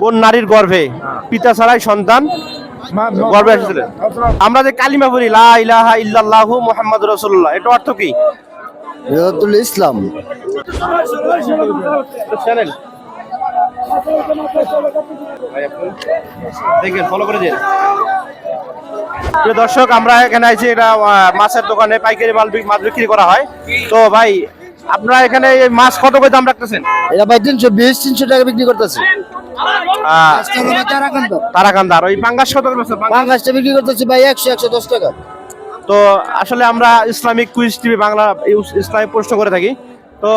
কোন নারীর গর্ভে। পিতা ছাড়াই সন্তান গর্ভে এসেছিলেন আমরা যে কালিমা বলি লা ইলাহা ইল্লাল্লাহু মুহাম্মাদ রাসূলুল্লাহ এটা অর্থ কি? ইসলাম। চ্যানেল দেখেন ফলো করে দিন। দর্শক আমরা এখানে আছি এটা মাছের দোকানে পাইকারি মাল মাছ বিক্রি করা হয়। তো ভাই আপনারা এখানে মাছ কত করে দাম রাখতেছেন? এটা ভাই তিনশো বিশ তিনশো টাকা বিক্রি করতেছে। তারাকান্দার ওই পাঙ্গাস কত করে বেচছেন? পাঙ্গাস? পাঙ্গাসটা বিক্রি করতেছে ভাই একশো একশো দশ টাকা। তো আসলে আমরা Islamic quiz TV Bangla Islamic প্রশ্ন করে থাকি। তো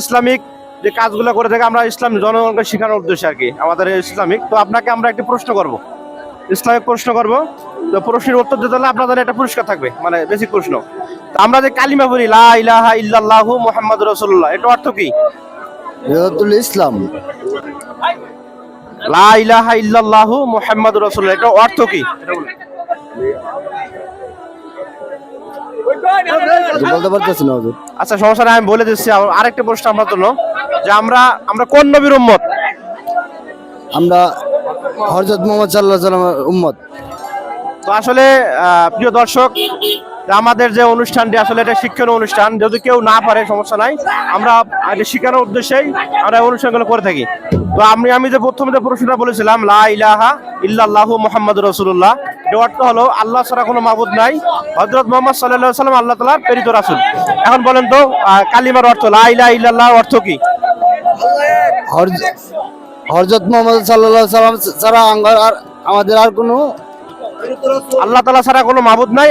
ইসলামিক যে কাজগুলো করে থাকি আমরা ইসলাম জনগণকে শেখানোর উদ্দেশ্যে আর কি আমাদের ইসলামিক। তো আপনাকে আমরা একটি প্রশ্ন করব। ইসলামিক প্রশ্ন করব। তো প্রশ্নের উত্তর দিতে হলে আপনাদের একটা পুরস্কার থাকবে মানে বেসিক প্রশ্ন। তো আমরা যে কালিমা বলি লা ইলাহা ইল্লাল্লাহু মুহাম্মাদুর রাসূলুল্লাহ এটা অর্থ কি? ইসলাম। লা ইলাহা ইল্লাল্লাহু মুহাম্মাদুর রাসূলুল্লাহ। এটা অর্থ কি? এটা বলুন। এটা বলতে পারতেছি না হুজুর। আচ্ছা সমস্যা আমি বলে দিচ্ছি। আরেকটা প্রশ্ন আমার জন্য যে আমরা আমরা কোন নবীর উম্মত? আমরা মোহাম্মদ উম্মত। তো আসলে প্রিয় দর্শক আমাদের যে অনুষ্ঠানটি আসলে এটা শিক্ষণীয় অনুষ্ঠান। যদি কেউ না পারে সমস্যা নাই। আমরা শেখানোর উদ্দেশ্যেই আমরা অনুষ্ঠানগুলো করে থাকি। তো আমি আমি যে প্রথমে যে প্রশ্নটা বলেছিলাম লা ইলাহা ইল্লাল্লাহু মুহাম্মাদুর রাসূলুল্লাহ এর অর্থ হলো আল্লাহ ছাড়া কোনো মাবুদ নাই। হযরত মুহাম্মদ সাল্লাল্লাহু আলাইহি সাল্লাম আল্লাহ তাআলার প্রেরিত রাসূল। এখন বলেন তো কালিমার অর্থ লা ইলাহা ইল্লাল্লাহ অর্থ কি? হরজ- হরজত মোহাম্মদ সাল্লাহ সাল্লাম ছাড়া আঙ্গার আর আমাদের আর কোনো আল্লাহ তালা ছাড়া কোনো মাবুদ নাই?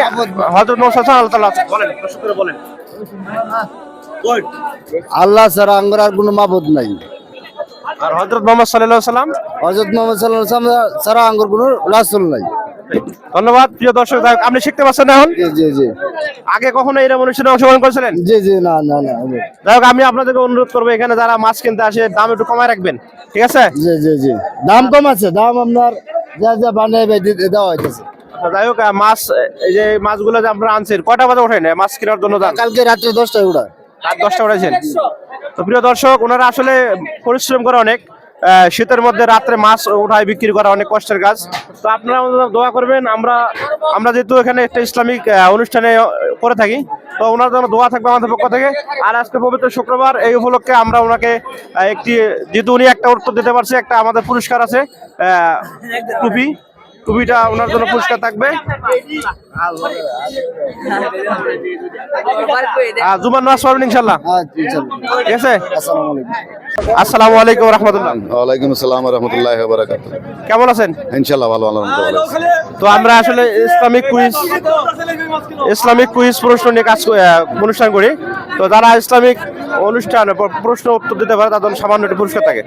হযরত মুহাম্মদ আল্লাহ তালা বলেন বলেন। আল্লাহ ছাড়া আঙ্গার আর কোনো মাবুদ নাই। আর হযরত মুহাম্মদ সাল্লাল্লাহু আলাইহি সাল্লাম? হরজত মোহাম্মদ সাল্লাহ সাল্লাম ছাড়া আঙ্গুর কোনো রাসুল নাই। ধন্যবাদ প্রিয় দর্শক আপনি শিখতে পারছেন না এখন? জি জি আগে কখনো এরকম অনুষ্ঠানে অংশগ্রহণ করেছিলেন? জি জি না না না যাই হোক আমি আপনাদেরকে অনুরোধ করব এখানে যারা মাছ কিনতে আসে দাম একটু কমায় রাখবেন ঠিক আছে? জি জি জি। দাম কম আছে দাম আপনার যা যা বানিয়ে দেওয়া হইতেছে। আচ্ছা, যাই হোক মাছ এই যে মাছগুলো যে আপনারা আনছেন কয়টা বাজে ওঠেন মাছ কেনার জন্য কালকে রাত্রে দশটায় উড়া রাত দশটা উঠেছেন তো প্রিয় দর্শক, ওনারা আসলে পরিশ্রম করে অনেক। শীতের মধ্যে রাত্রে মাছ উঠায়, বিক্রি করা অনেক কষ্টের কাজ। তো আপনারা দোয়া করবেন, আমরা আমরা যেহেতু এখানে একটা ইসলামিক অনুষ্ঠানে করে থাকি, তো ওনার জন্য দোয়া থাকবে আমাদের পক্ষ থেকে। আর আজকে পবিত্র শুক্রবার, এই উপলক্ষে আমরা ওনাকে একটি, যেহেতু উনি একটা উত্তর দিতে পারছে, একটা আমাদের পুরস্কার আছে টুপি। টুপিটা ওনার জন্য পুরস্কার থাকবে। ইনশাল্লাহ ঠিক আছে? আসসালামু আলাইকুম আসসালামু রহমতুল্লাহ। ওয়ালাইকুম আসসালাম রহমতুল্লাহ বারাকাত কেমন আছেন? ইনশাল্লাহ ভালো ভালো আলহামদুলিল্লাহ। তো আমরা আসলে ইসলামিক কুইজ ইসলামিক কুইজ প্রশ্ন নিয়ে কাজ অনুষ্ঠান করি। তো যারা ইসলামিক অনুষ্ঠান প্রশ্ন উত্তর দিতে পারে তাদের সামান্য একটি পুরস্কার থাকে।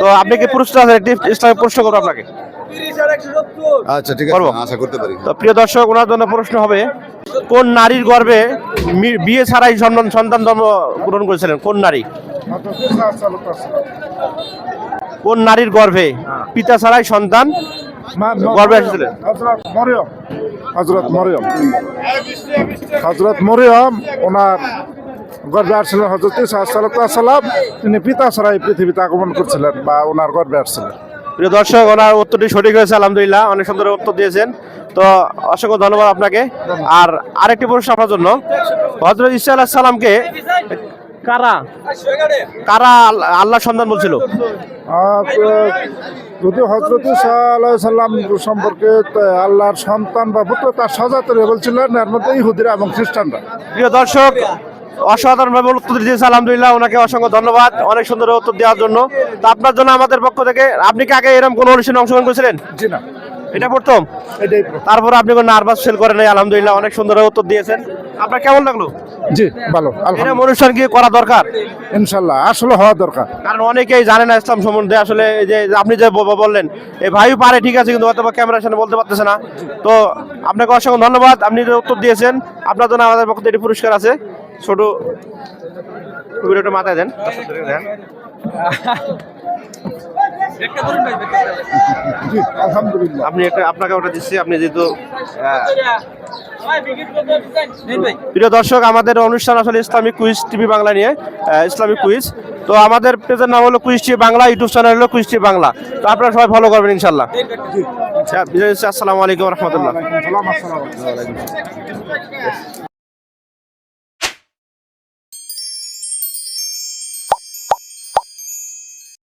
তো আপনি কি পুরস্কার আছে? একটি ইসলামিক প্রশ্ন করব আপনাকে। আচ্ছা ঠিক আছে আশা করতে পারি। তো প্রিয় দর্শক ওনার জন্য প্রশ্ন হবে কোন নারীর গর্ভে বিয়ে ছাড়াই সন্তান সন্তান জন্ম গ্রহণ করেছিলেন? কোন নারী? কোন নারীর গর্ভে পিতা ছাড়াই সন্তান গর্ভে এসেছিলেন? হজরত মরিয়ম। হজরত মরিয়ম। হজরত মরিয়ম ওনার গর্বে আসছিলেন হজরত সাল্লাম তিনি পিতা ছাড়াই পৃথিবীতে আগমন করছিলেন বা ওনার গর্বে আসছিলেন। প্রিয় দর্শক ওনার উত্তরটি সঠিক হয়েছে আলহামদুলিল্লাহ। অনেক সুন্দর উত্তর দিয়েছেন। তো অসংখ্য ধন্যবাদ আপনাকে। আর আরেকটি প্রশ্ন আপনার জন্য। হজরত ইসা আলাহ সালামকে কারা? কারা আল- আল্লাহ সন্তান বলছিল? যদি হজরত সাল্লাম সম্পর্কে আল্লাহর সন্তান বা পুত্র তার সজাতরে বলছিলেন এর মধ্যে ইহুদিরা এবং খ্রিস্টানরা। প্রিয় দর্শক অসাধারণ ভাবে উত্তর দিয়েছে আলহামদুলিল্লাহ ওনাকে অসংখ্য ধন্যবাদ অনেক সুন্দর উত্তর দেওয়ার জন্য। তো আপনার জন্য আমাদের পক্ষ থেকে আপনি কি আগে এরকম কোনো অনুষ্ঠানে অংশগ্রহণ করেছিলেন? জি না। এটা প্রথম? এটাই তারপর আপনি কোনো নার্ভাস ফিল করেন নাই আলহামদুলিল্লাহ অনেক সুন্দর উত্তর দিয়েছেন। আপনার কেমন লাগল? জি ভালো এরকম অনুষ্ঠান কি করা দরকার? ইনশাল্লাহ আসলে হওয়া দরকার। কারণ অনেকেই জানে না ইসলাম সম্বন্ধে আসলে এই যে আপনি যে বললেন এই ভাই পারে ঠিক আছে কিন্তু হয়তো ক্যামেরার সামনে বলতে পারতেছে না। তো আপনাকে অসংখ্য ধন্যবাদ আপনি যে উত্তর দিয়েছেন আপনার জন্য আমাদের পক্ষ থেকে পুরস্কার আছে। ছোট ভিডিওটা মাথায় দেন। আলহামদুলিল্লাহ আপনি একটা আপনাকে ওটা দিচ্ছি আপনি যেহেতু প্রিয় দর্শক আমাদের অনুষ্ঠান আসলে ইসলামিক কুইজ টিভি বাংলা নিয়ে ইসলামিক কুইজ। তো আমাদের পেজের নাম হলো কুইস্টি বাংলা ইউটিউব চ্যানেল হলো কুইস্টি বাংলা। তো আপনারা সবাই ফলো করবেন ইনশাল্লাহ আচ্ছা, আসসালামু আলাইকুম রহমতুল্লাহ।